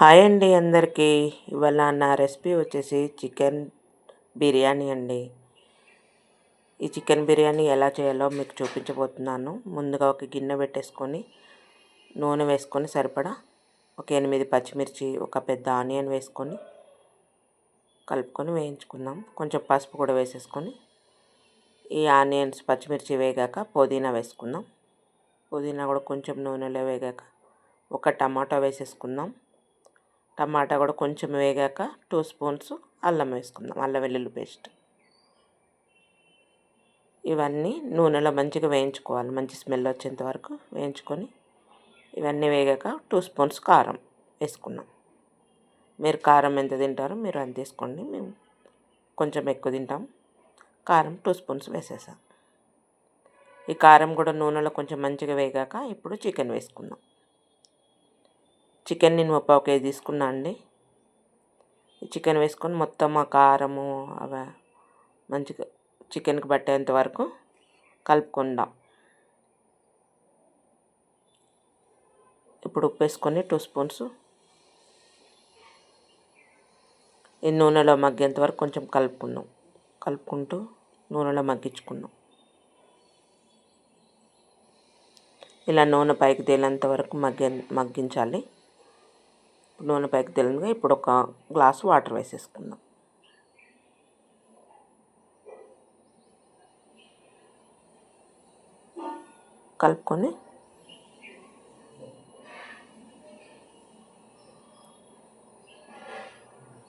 Hi అండి అందరికీ. ఇవాళ నా రెసిపీ వచ్చేసి చికెన్ బిర్యానీ అండి. ఈ చికెన్ బిర్యానీ ఎలా చేయాలో మీకు చూపించబోతున్నాను. ముందుగా ఒక గిన్నె పెట్టేసుకొని నూనె వేసుకొని సరిపడా ఒక ఎనిమిది పచ్చిమిర్చి ఒక పెద్ద ఆనియన్ వేసుకొని కలుపుకొని వేయించుకుందాం. కొంచెం పసుపు కూడా వేసేసుకొని ఈ ఆనియన్స్ పచ్చిమిర్చి వేగాక పుదీనా వేసుకుందాం. పుదీనా కూడా కొంచెం నూనెలో వేగాక ఒక టమాటా వేసేసుకుందాం. టమాటా కూడా కొంచెం వేగాక టూ స్పూన్స్ అల్లం వేసుకుందాం అల్లం వెల్లుల్లి పేస్ట్. ఇవన్నీ నూనెలో మంచిగా వేయించుకోవాలి మంచి స్మెల్ వచ్చేంత వరకు వేయించుకొని. ఇవన్నీ వేగాక టూ స్పూన్స్ కారం వేసుకున్నాం. మీరు కారం ఎంత తింటారో మీరు అంత తీసుకోండి మేము కొంచెం ఎక్కువ తింటాం. కారం టూ స్పూన్స్ వేసేసాం. ఈ కారం కూడా నూనెలో కొంచెం మంచిగా వేగాక ఇప్పుడు చికెన్ వేసుకుందాం. చికెన్ నేను పావు కేజీ తీసుకున్నా అండి. చికెన్ వేసుకొని మొత్తం ఆ కారము అవి మంచిగా చికెన్కి పట్టేంత వరకు కలుపుకుందాం. ఇప్పుడు ఉప్పు వేసుకొని టూ స్పూన్స్ ఈ నూనెలో మగ్గేంత వరకు కొంచెం కలుపుకుందాం. కలుపుకుంటూ నూనెలో మగ్గించుకుందాం. ఇలా నూనె పైకి తేలేంత వరకు మగ్గ మగ్గించాలి. నూనె పైకి తెలియదుగా ఇప్పుడు ఒక గ్లాస్ వాటర్ వేసేసుకుందాం. కలుపుకొని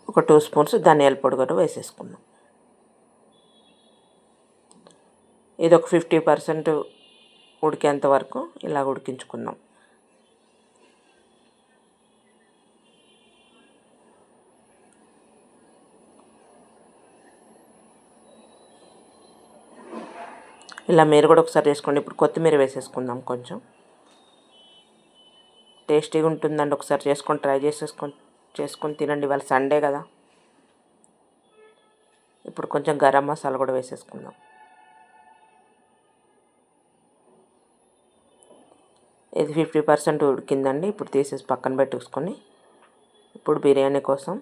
ఒక టూ స్పూన్స్ ధనియాల పొడి కూడా వేసేసుకున్నాం ఇది ఒక ఫిఫ్టీ పర్సెంట్ ఉడికేంత వరకు ఇలా ఉడికించుకుందాం. ఇలా మీరు కూడా ఒకసారి చేసుకోండి ఇప్పుడు కొత్తిమీర వేసేసుకుందాం కొంచెం. టేస్టీగా ఉంటుందండి. ఒకసారి చేసుకొని ట్రై చేసేసుకొని చేసుకొని తినండి. ఇవాళ సండే కదా. ఇప్పుడు కొంచెం గరం మసాలా కూడా వేసేసుకుందాం. ఇది ఫిఫ్టీ పర్సెంట్ ఉడికిందండి. ఇప్పుడు తీసేసి పక్కన పెట్టేసుకొని ఇప్పుడు బిర్యానీ కోసం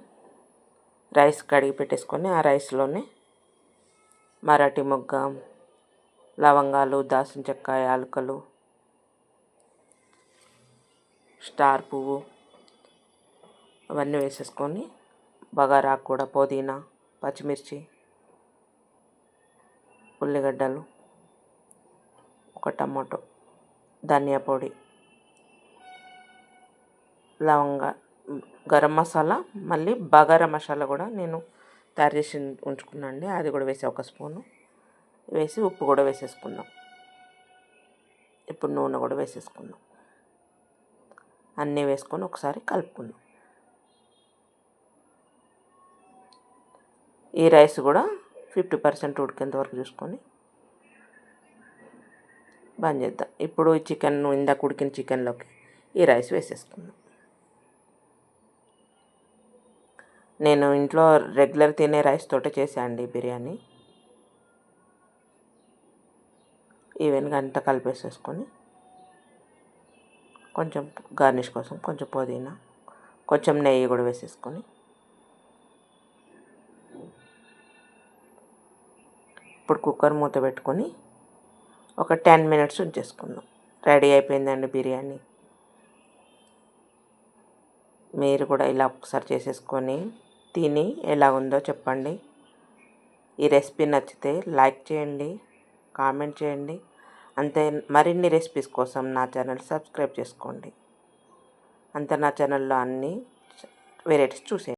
రైస్ కడిగి పెట్టేసుకొని ఆ రైస్లోనే మరాఠీ మొగ్గ లవంగాలు దాల్చిన చెక్క యాలకులు స్టార్ పువ్వు అవన్నీ వేసేసుకొని బగారాకు కూడా పుదీనా పచ్చిమిర్చి ఉల్లిగడ్డలు ఒక టమాటో ధనియా పొడి లవంగ గరం మసాలా మళ్ళీ బగారా మసాలా కూడా నేను తయారు చేసి ఉంచుకున్నాను అండి అది కూడా వేసి ఒక స్పూను. వేసి ఉప్పు కూడా వేసేసుకున్నాం. ఇప్పుడు నూనె కూడా వేసేసుకున్నాం. అన్నీ వేసుకొని ఒకసారి కలుపుకున్నాం. ఈ రైస్ కూడా ఫిఫ్టీ పర్సెంట్ ఉడికేంత వరకు చూసుకొని బంద్ చేద్దాం. ఇప్పుడు ఈ చికెన్ ఇందాక ఉడికిన చికెన్లోకి ఈ రైస్ వేసేసుకుందాం. నేను ఇంట్లో రెగ్యులర్ తినే రైస్ తోటే చేశాను అండి బిర్యానీ. ఈవెన్గా అంతా కలిపేసేసుకొని కొంచెం గార్నిష్ కోసం కొంచెం పుదీనా కొంచెం నెయ్యి కూడా వేసేసుకొని ఇప్పుడు కుక్కర్ మూత పెట్టుకొని ఒక టెన్ మినిట్స్ ఉంచేసుకుందాం. రెడీ అయిపోయిందండి బిర్యానీ. మీరు కూడా ఇలా ఒకసారి చేసేసుకొని తిని ఎలా ఉందో చెప్పండి. ఈ రెసిపీ నచ్చితే లైక్ చేయండి. కామెంట్ చేయండి. అంతే మరిన్ని రెసిపీస్ కోసం నా ఛానల్ సబ్స్క్రైబ్ చేసుకోండి. అంతే నా ఛానల్లో అన్ని వెరైటీస్ చూసేయండి.